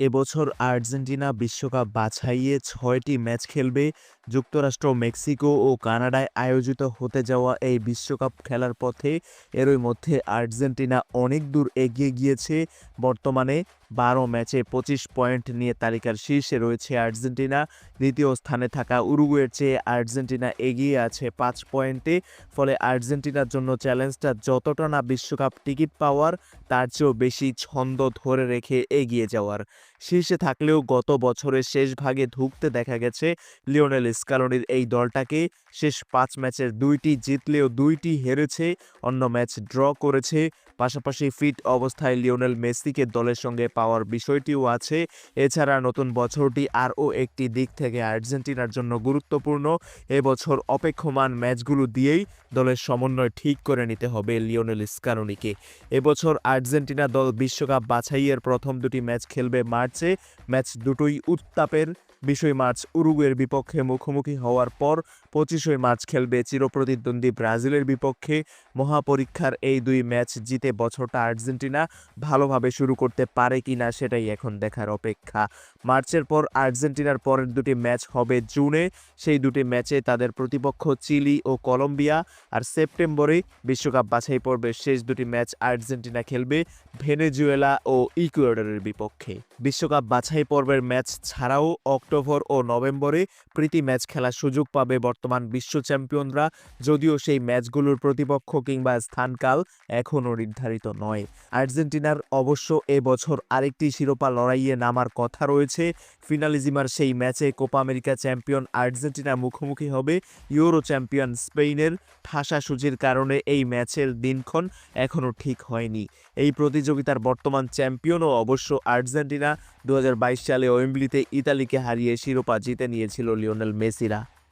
এবছর আর্জেন্টিনা বিশ্বকাপ বাছাইয়ে ছয়টি ম্যাচ খেলবে। যুক্তরাষ্ট্র, মেক্সিকো ও কানাডায় আয়োজিত হতে যাওয়া এই বিশ্বকাপ খেলার পথে এরই মধ্যে আর্জেন্টিনা অনেক দূর এগিয়ে গিয়েছে। বর্তমানে বারো ম্যাচে পঁচিশ পয়েন্ট নিয়ে তালিকার শীর্ষে রয়েছে আর্জেন্টিনা। দ্বিতীয় স্থানে থাকা উরুগুয়ের চেয়ে আর্জেন্টিনা এগিয়ে আছে পাঁচ পয়েন্টে। ফলে আর্জেন্টিনার জন্য চ্যালেঞ্জটা যতটা না বিশ্বকাপ টিকিট পাওয়ার, তার চেয়েও বেশি ছন্দ ধরে রেখে এগিয়ে যাওয়ার। শীর্ষে থাকলেও গত বছরের শেষ ভাগে ধুঁকতে দেখা গেছে লিওনেল স্কালোনির এই দলটাকে। শেষ পাঁচ ম্যাচের দুইটি জিতলেও দুইটি হেরেছে, অন্য ম্যাচ ড্র করেছে। পাশাপাশি ফিট অবস্থায় লিওনেল মেসিকে দলের সঙ্গে পাওয়ার বিষয়টিও আছে। এছাড়া নতুন বছরটি আরও একটি দিক থেকে আর্জেন্টিনার জন্য গুরুত্বপূর্ণ। এবছর অপেক্ষমান ম্যাচগুলো দিয়েই দলের সমন্বয় ঠিক করে নিতে হবে লিওনেল স্কারুনিকে এবছর আর্জেন্টিনা দল বিশ্বকাপ বাছাইয়ের প্রথম দুটি ম্যাচ খেলবে মার্চে। ম্যাচ দুটোই উত্তাপের বিশই মার্চ উরুগুয়ের বিপক্ষে মুখোমুখি হওয়ার পর পঁচিশই মার্চ খেলবে চিরপ্রতিদ্বন্দ্বী ব্রাজিলের বিপক্ষে। মহাপরীক্ষার এই দুই ম্যাচ জিতে বছরটা আর্জেন্টিনা ভালোভাবে শুরু করতে পারে কি না সেটাই এখন দেখার অপেক্ষা। মার্চের পর আর্জেন্টিনার পরের দুটি ম্যাচ হবে জুনে। সেই দুটি ম্যাচে তাদের প্রতিপক্ষ চিলি ও কলম্বিয়া। আর সেপ্টেম্বরে বিশ্বকাপ বাছাই পর্বের শেষ দুটি ম্যাচ আর্জেন্টিনা খেলবে ভেনেজুয়েলা ও ইকুয়েডরের বিপক্ষে। বিশ্বকাপ বাছাই পর্বের ম্যাচ ছাড়াও অক্টোবর ও নভেম্বরে প্রীতি ম্যাচ খেলার সুযোগ পাবে বর্তমান বিশ্ব চ্যাম্পিয়নরা, যদিও সেই ম্যাচগুলোর প্রতিপক্ষ কিংবা স্থানকাল এখনও নির্ধারিত নয়। আর্জেন্টিনার অবশ্য এবছর আরেকটি শিরোপা লড়াইয়ে নামার কথা রয়েছে। ফিনালিজিমার সেই ম্যাচে কোপা আমেরিকা চ্যাম্পিয়ন আর্জেন্টিনা মুখোমুখি হবে। ইউরো চ্যাম্পিয়ন স্পেনের ঠাসা সূচির কারণে এই ম্যাচের দিনক্ষণ এখনও ঠিক হয়নি। এই প্রতিযোগিতার বর্তমান চ্যাম্পিয়নও অবশ্য আর্জেন্টিনা দু হাজার বাইশ সালে ওয়েম্বলিতে ইতালিকে হারিয়ে শিরোপা জিতে নিয়েছিল লিওনেল মেসিরা।